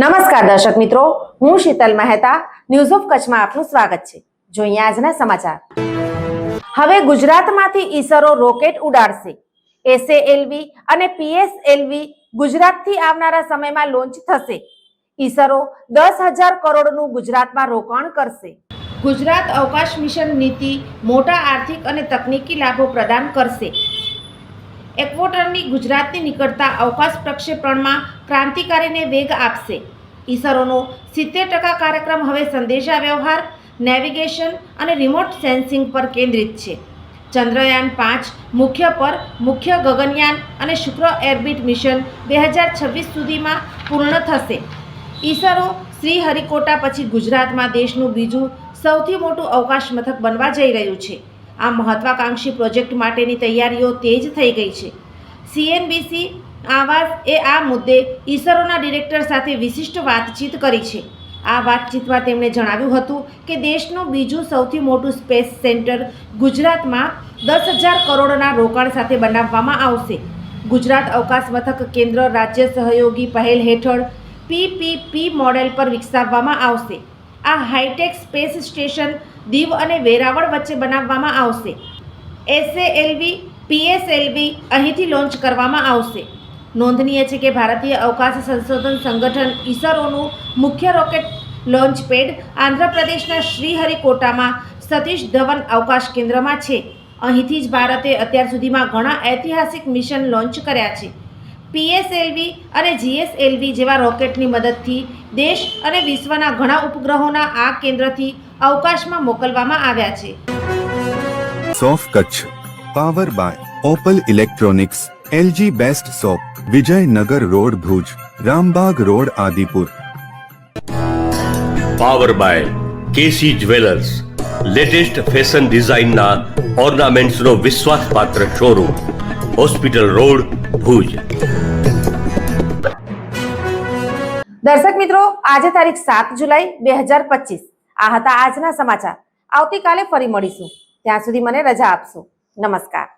નમસ્કાર દર્શક મિત્રો, હું શીતલ મહેતા ન્યૂઝ ઓફ કચ્છમાં આપનું સ્વાગત છે. જોઈએ આજના સમાચાર. હવે ગુજરાતમાંથી ઈસરો રોકેટ ઉડાડશે. એસએએલવી અને પીએસએલવી ગુજરાતથી આવનારા સમયમાં લોન્ચ થશે. ઈસરો દસ હજાર કરોડનું ગુજરાતમાં રોકાણ કરશે. ગુજરાત અવકાશ મિશન નીતિ મોટા આર્થિક અને તકનીકી લાભો પ્રદાન કરશે. એક્વોટરની ગુજરાતની નીકળતા અવકાશ પ્રક્ષેપણમાં ક્રાંતિકારીને વેગ આપશે. ઈસરોનો સિત્તેર ટકા કાર્યક્રમ હવે સંદેશા વ્યવહાર નેવિગેશન અને રિમોટ સેન્સિંગ પર કેન્દ્રિત છે. ચંદ્રયાન પાંચ મુખ્ય પર મુખ્ય ગગનયાન અને શુક્ર એરબિટ મિશન બે હજાર છવ્વીસ સુધીમાં પૂર્ણ થશે. ઈસરો શ્રી હરિકોટા પછી ગુજરાતમાં દેશનું બીજું સૌથી મોટું અવકાશ મથક બનવા જઈ રહ્યું છે. આ મહત્વાકાંક્ષી પ્રોજેક્ટ માટેની તૈયારીઓ તેજ થઈ ગઈ છે. સીએનબીસી આવાસ એ આ મુદ્દે ઈસરોના ડિરેક્ટર સાથે વિશિષ્ટ વાતચીત કરી છે. આ વાતચીતમાં તેમણે જણાવ્યું હતું કે દેશનું બીજું સૌથી મોટું સ્પેસ સેન્ટર ગુજરાતમાં દસ હજાર કરોડના રોકાણ સાથે બનાવવામાં આવશે. ગુજરાત અવકાશ મથક કેન્દ્ર રાજ્ય સહયોગી પહેલ હેઠળ પીપીપી મોડેલ પર વિકસાવવામાં આવશે. આ હાઈટેક સ્પેસ સ્ટેશન દીવ અને વેરાવળ વચ્ચે બનાવવામાં આવશે. એસએએલવી પીએસએલવી અહીંથી લોન્ચ કરવામાં આવશે. નોંધનીય છે કે ભારતીય અવકાશ સંશોધન સંગઠન ઈસરોનું મુખ્ય રોકેટ લોન્ચ પેડ આંધ્રપ્રદેશના શ્રીહરિકોટામાં સતીશ ધવન અવકાશ કેન્દ્રમાં છે. અહીંથી જ ભારતે અત્યાર સુધીમાં ઘણા ઐતિહાસિક મિશન લોન્ચ કર્યા છે. પીએસએલવી અને જીએસએલવી જેવા રોકેટની મદદથી દેશ અને વિશ્વના ઘણા ઉપગ્રહોના આ કેન્દ્રથી અવકાશમાં મોકલવામાં આવ્યા છે. સોફ Kutch power by Opal electronics LG best shop Vijaynagar road Bhuj Rambagh road Adipur. Power by KC jewellers latest fashion ડિઝાઇનના ઓર્નામેન્ટ્સનો વિશ્વાસપાત્ર શોરૂમ. Hospital road Bhuj. દર્શક મિત્રો, આજે તારીખ સાત જુલાઈ બે હજાર પચીસ. આ હતા આજના સમાચાર. આવતીકાલે ફરી મળીશું. ત્યાં સુધી મને રજા આપશો. નમસ્કાર.